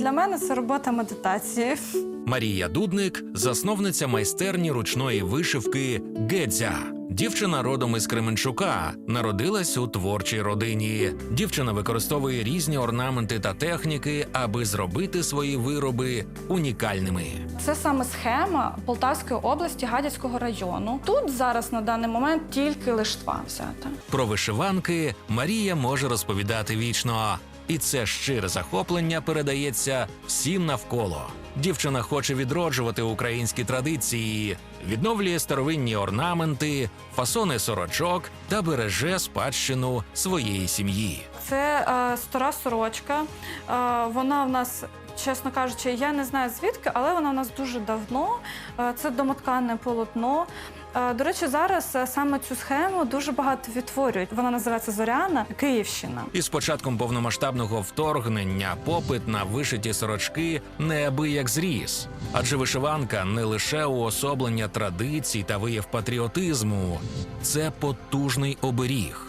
Для мене це робота медитації. Марія Дудник, засновниця майстерні ручної вишивки Гедзя. Дівчина родом із Кременчука, народилась у творчій родині. Дівчина використовує різні орнаменти та техніки, аби зробити свої вироби унікальними. Це саме схема Полтавської області Гадяцького району. Тут зараз на даний момент тільки лиштва взята. Про вишиванки Марія може розповідати вічно, і це щире захоплення передається всім навколо. Дівчина хоче відроджувати українські традиції, відновлює старовинні орнаменти, фасони сорочок та береже спадщину своєї сім'ї. Це е, стара сорочка. Е, вона в нас, чесно кажучи, я не знаю звідки, але вона в нас дуже давно. Е, це домоткане полотно. Е, до речі, зараз е, саме цю схему дуже багато відтворюють. Вона називається Зоряна Київщина. І з початком повномасштабного вторгнення попит на вишиті сорочки неабияк зріс. Адже вишиванка не лише уособлення традицій та вияв патріотизму, це потужний оберіг.